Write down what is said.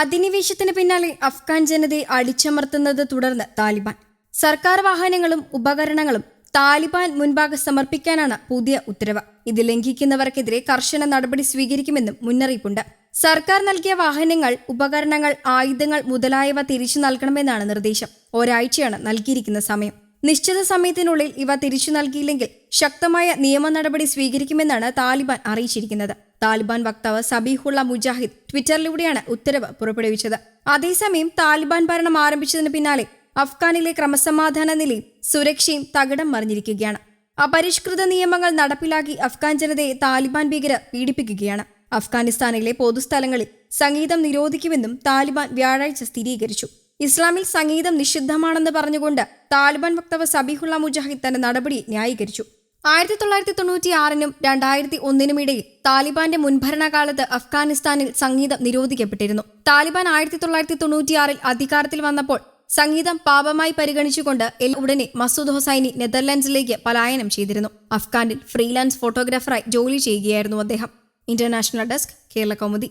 അധിനിവേശത്തിന് പിന്നാലെ അഫ്ഗാൻ ജനതയെ അടിച്ചമർത്തുന്നത് തുടർന്ന് താലിബാൻ. സർക്കാർ വാഹനങ്ങളും ഉപകരണങ്ങളും താലിബാൻ മുൻപാകെ സമർപ്പിക്കാനാണ് പുതിയ ഉത്തരവ്. ഇത് ലംഘിക്കുന്നവർക്കെതിരെ കർശന നടപടി സ്വീകരിക്കുമെന്നും മുന്നറിയിപ്പുണ്ട്. സർക്കാർ നൽകിയ വാഹനങ്ങൾ ഉപകരണങ്ങൾ ആയുധങ്ങൾ മുതലായവ തിരിച്ചു നൽകണമെന്നാണ് നിർദ്ദേശം. ഒരാഴ്ചയാണ് നൽകിയിരിക്കുന്ന സമയം. നിശ്ചിത സമയത്തിനുള്ളിൽ ഇവ തിരിച്ചു നൽകിയില്ലെങ്കിൽ ശക്തമായ നിയമ നടപടി സ്വീകരിക്കുമെന്നാണ് താലിബാൻ അറിയിച്ചിരിക്കുന്നത്. താലിബാൻ വക്താവ് സബീഹുള്ള മുജാഹിദ് ട്വിറ്ററിലൂടെയാണ് ഉത്തരവ് പുറപ്പെടുവിച്ചത്. അതേസമയം താലിബാൻ ഭരണം ആരംഭിച്ചതിന് പിന്നാലെ അഫ്ഗാനിലെ ക്രമസമാധാന നിലയും സുരക്ഷയും തകിടം മറിഞ്ഞിരിക്കുകയാണ്. അപരിഷ്കൃത നിയമങ്ങൾ നടപ്പിലാക്കി അഫ്ഗാൻ ജനതയെ താലിബാൻ ഭീകരർ പീഡിപ്പിക്കുകയാണ്. അഫ്ഗാനിസ്ഥാനിലെ പൊതുസ്ഥലങ്ങളിൽ സംഗീതം നിരോധിക്കുമെന്നും താലിബാൻ വ്യാഴാഴ്ച സ്ഥിരീകരിച്ചു. ഇസ്ലാമിൽ സംഗീതം നിഷിദ്ധമാണെന്ന് പറഞ്ഞുകൊണ്ട് താലിബാൻ വക്താവ് സബീഹുള്ള മുജാഹിദ് തന്റെ നടപടി ന്യായീകരിച്ചു. ആയിരത്തി തൊള്ളായിരത്തി തൊണ്ണൂറ്റി ആറിനും രണ്ടായിരത്തി ഒന്നിനും ഇടയിൽ താലിബാന്റെ മുൻഭരണകാലത്ത് അഫ്ഗാനിസ്ഥാനിൽ സംഗീതം നിരോധിക്കപ്പെട്ടിരുന്നു. താലിബാൻ ആയിരത്തി തൊള്ളായിരത്തി തൊണ്ണൂറ്റിയാറിൽ അധികാരത്തിൽ വന്നപ്പോൾ സംഗീതം പാപമായി പരിഗണിച്ചുകൊണ്ട് എൽ ഉടനെ മസൂദ് ഹുസൈനി നെതർലാൻഡ്സിലേക്ക് പലായനം ചെയ്തിരുന്നു. അഫ്ഗാനിൽ ഫ്രീലാൻസ് ഫോട്ടോഗ്രാഫറായി ജോലി ചെയ്യുകയായിരുന്നു അദ്ദേഹം. International desk Kerala Kaumudi.